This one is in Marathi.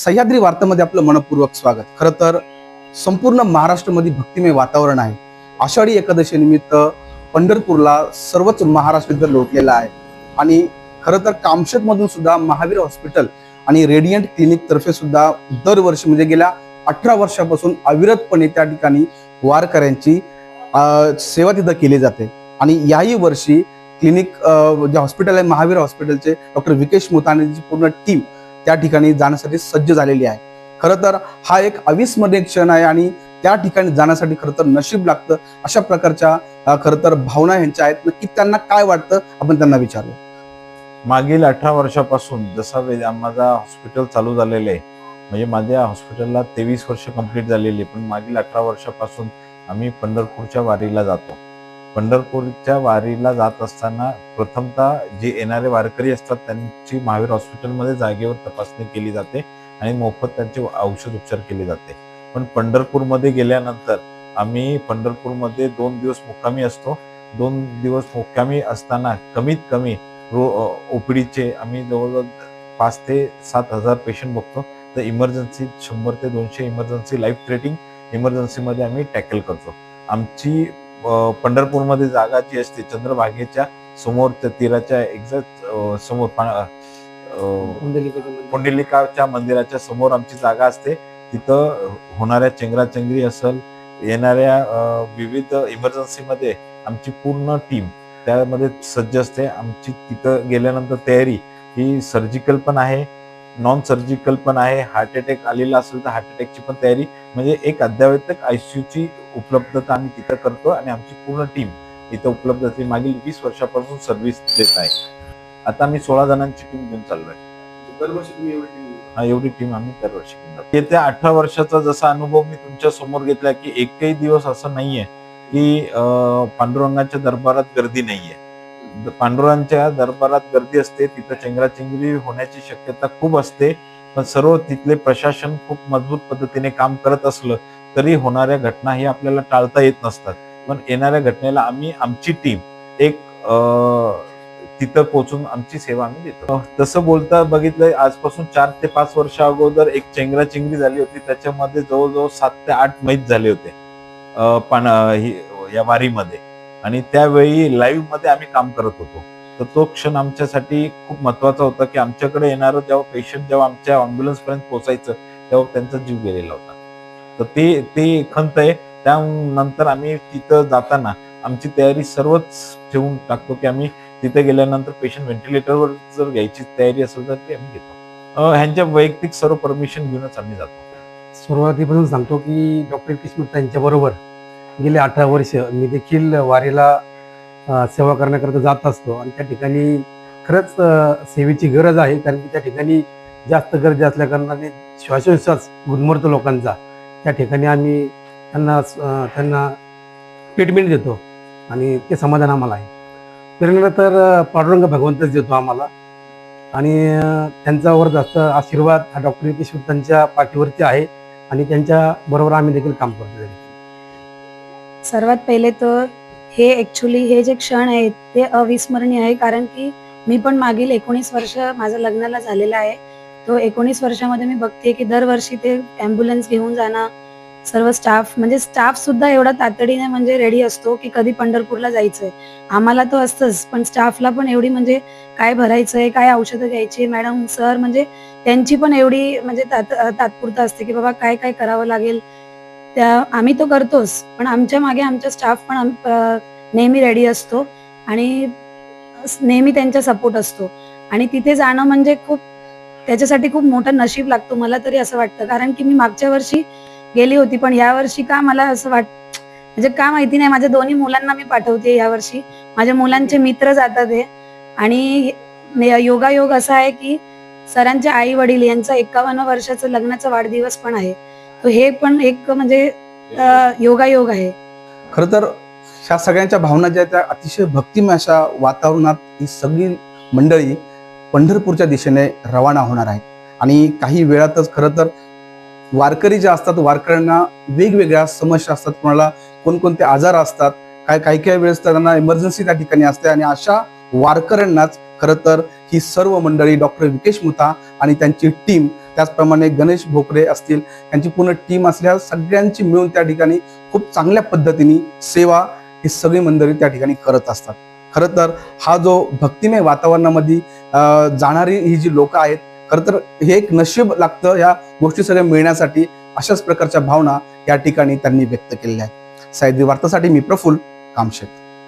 सह्याद्री वार्तामध्ये आपलं मनपूर्वक स्वागत. खरं तर संपूर्ण महाराष्ट्रामध्ये भक्तिमय वातावरण आहे. आषाढी एकादशीनिमित्त पंढरपूरला सर्वच महाराष्ट्र इथं लोटलेला आहे. आणि खरं तर कामशेतमधून सुद्धा महावीर हॉस्पिटल आणि रेडियंट क्लिनिक तर्फे सुद्धा दरवर्षी म्हणजे गेल्या अठरा वर्षापासून अविरतपणे त्या ठिकाणी वारकऱ्यांची सेवा तिथं केली जाते. आणि याही वर्षी क्लिनिक जे हॉस्पिटल आहे महावीर हॉस्पिटलचे डॉक्टर विकेश मुतानेची पूर्ण टीम त्या ठिकाणी जाण्यासाठी सज्ज झालेली आहे. खरं तर हा एक अविस्मरणीय क्षण आहे आणि त्या ठिकाणी जाण्यासाठी खरं तर नशीब लागतं. अशा प्रकारच्या खरं तर भावना ह्यांच्या आहेत. नक्की त्यांना काय वाटतं? आपण त्यांना विचारू. मागील अठरा वर्षापासून जसा माझा हॉस्पिटल चालू झालेलं आहे म्हणजे माझ्या हॉस्पिटलला तेवीस वर्ष कंप्लीट झालेली आहे पण मागील अठरा वर्षापासून आम्ही पंढरपूरच्या वारीला जातो. पंढरपूरच्या वारीला जात असताना प्रथमतः जे येणारे वारकरी असतात त्यांची महावीर हॉस्पिटलमध्ये जागेवर तपासणी केली जाते आणि मोफत त्यांचे औषध उपचार केले जाते. पण पंढरपूरमध्ये गेल्यानंतर आम्ही पंढरपूरमध्ये दोन दिवस मुक्कामी असतो. दोन दिवस मुक्कामी असताना कमीत कमी रो ओपीडीचे आम्ही जवळजवळ पाच ते सात हजार पेशंट बघतो. तर इमर्जन्सी शंभर ते दोनशे इमर्जन्सी लाईफ थ्रेटिंग इमर्जन्सीमध्ये आम्ही टॅकल करतो. आमची पंढरपूरमध्ये जागा जी असते चंद्रभागेच्या समोर त्या तीराच्या एक्झॅक्ट समोर पुंडलिकाच्या मंदिराच्या समोर आमची जागा असते. तिथं होणाऱ्या चेंगराचेंगरी असेल येणाऱ्या विविध इमर्जन्सीमध्ये आमची पूर्ण टीम त्यामध्ये सज्ज असते. आमची तिथं गेल्यानंतर तयारी ही सर्जिकल पण आहे. नॉन सर्जिकल पण आहे हार्ट अटॅक आलेला असेल तर हार्ट अटॅकची पण तयारी. म्हणजे एक अद्यावश्यक आयसीयूची उपलब्धता आम्ही तिथं करतो आणि आमची पूर्ण टीम इथं उपलब्ध असते. मागील वीस वर्षापासून सर्व्हिस देत आहे. आता आम्ही सोळा जणांची टीम घेऊन चाललोय. दरवर्षी तुम्ही एवढी हा एवढी टीम आम्ही दरवर्षी घेऊन येत्या अठरा वर्षाचा जसा अनुभव मी तुमच्यासमोर घेतला की एकही दिवस असं नाहीये की पांडुरंगाच्या दरबारात गर्दी नाहीये. पांडुरांच्या दरबारात गर्दी असते तिथं चेंगराचेंगरी होण्याची शक्यता खूप असते पण सर्व तिथले प्रशासन खूप मजबूत पद्धतीने काम करत असलं तरी होणाऱ्या घटना ही आपल्याला टाळता येत नसतात. पण येणाऱ्या घटनेला आम्ही आमची टीम एक अं, तिथं पोहोचून आमची सेवा आम्ही देतो. तसं बोलता बघितलं आजपासून चार ते पाच वर्षा अगोदर एक चेंगराचिंगरी झाली होती त्याच्यामध्ये जवळजवळ सात ते आठ मैच झाले होते पण या वारीमध्ये. आणि त्यावेळी लाईव्हमध्ये आम्ही काम करत होतो. तर तो क्षण आमच्यासाठी खूप महत्त्वाचा होता की आमच्याकडे येणारं जेव्हा पेशंट जेव्हा आमच्या अँब्युलन्स पर्यंत पोहोचायचं तेव्हा त्यांचा जीव गेलेला होता. तर ते ते खंत आहे. त्यानंतर आम्ही तिथं जाताना आमची तयारी सर्वच ठेवून टाकतो की आम्ही तिथे गेल्यानंतर पेशंट व्हेंटिलेटरवर जर घ्यायची तयारी असेल तर ती आम्ही घेतो. ह्यांच्या वैयक्तिक सर्व परमिशन घेऊनच आम्ही जातो. सुरुवातीपासून सांगतो की डॉक्टर किस्मत यांच्याबरोबर गेले अठरा वर्ष मी देखील वारीला सेवा करण्याकरता जात असतो. आणि त्या ठिकाणी खरंच सेवेची गरज आहे. कारण की त्या ठिकाणी जास्त गर्दी असल्या कारणाने श्वासोश्वास गुदमरतो लोकांचा. त्या ठिकाणी आम्ही त्यांना त्यांना ट्रीटमेंट देतो. आणि ते समाधान आम्हाला आहे. प्रेरणा तर पांडुरंग भगवंतच देतो आम्हाला. आणि त्यांच्यावर जास्त आशीर्वाद हा डॉक्टर किशोर पाठीवरती आहे. आणि त्यांच्या बरोबर आम्ही देखील काम करतो. सर्वात पहिले तर हे ॲक्च्युली हे जे क्षण आहेत ते अविस्मरणीय आहे. कारण की मी पण मागील एकोणीस वर्ष माझं लग्नाला झालेलं आहे. तो एकोणीस वर्षामध्ये मी बघते की दरवर्षी ते ॲम्ब्युलन्स घेऊन जाणं सर्व स्टाफ म्हणजे स्टाफ सुद्धा एवढा तातडीने म्हणजे रेडी असतो की कधी पंढरपूरला जायचंय. आम्हाला तो असतंच पण स्टाफला पण एवढी म्हणजे काय भरायचंय काय औषधं घ्यायची? मॅडम सर म्हणजे त्यांची पण एवढी म्हणजे तात तात्पुरता असते की बाबा काय काय करावं लागेल? त्या आम्ही तो करतोच. पण आमच्या मागे आमचा स्टाफ पण नेहमी रेडी असतो आणि नेहमी त्यांचा सपोर्ट असतो. आणि तिथे जाणं म्हणजे खूप त्याच्यासाठी खूप मोठं नशीब लागतो. मला तरी असं वाटतं. कारण की मी मागच्या वर्षी गेली होती पण या वर्षी का मला असं वाट म्हणजे का माहिती नाही. माझ्या दोन्ही मुलांना मी पाठवते या वर्षी. माझ्या मुलांचे मित्र जातात हे. आणि योगायोग असा आहे की सरांचे आई वडील यांचा एकावन्न वर्षाचं लग्नाचा वाढदिवस पण आहे. हे पण एक म्हणजे योगायोग आहे. खरं तर ह्या सगळ्यांच्या भावना ज्या त्या अतिशय भक्तिमय अशा वातावरणात ही सगळी मंडळी पंढरपूरच्या दिशेने रवाना होणार आहे आणि काही वेळातच खरं तर वारकरी जे असतात वारकऱ्यांना वेगवेगळ्या समस्या असतात कोणाला कोणकोणते आजार असतात काय काही काही वेळेस त्यांना इमर्जन्सी त्या ठिकाणी असते आणि अशा वारकऱ्यांनाच खरं तर ही सर्व मंडळी डॉक्टर विकेश मुथा आणि त्यांची टीम त्याचप्रमाणे गणेश भोकरे असतील यांची पूर्ण टीम असल्या सगळ्यांची मिळून त्या ठिकाणी खूप चांगल्या पद्धतीने सेवा ही सगळी मंडळी त्या ठिकाणी करत असतात. खरं तर हा जो भक्तिमय वातावरणामध्ये जाणारी ही जी लोक आहेत खरं तर हे एक नशीब लागतं या गोष्टी सगळ्या मिळण्यासाठी अशाच प्रकारच्या भावना या ठिकाणी त्यांनी व्यक्त केलेल्या आहेत. साहित्य वार्तासाठी मी प्रफुल्ल कामशेत.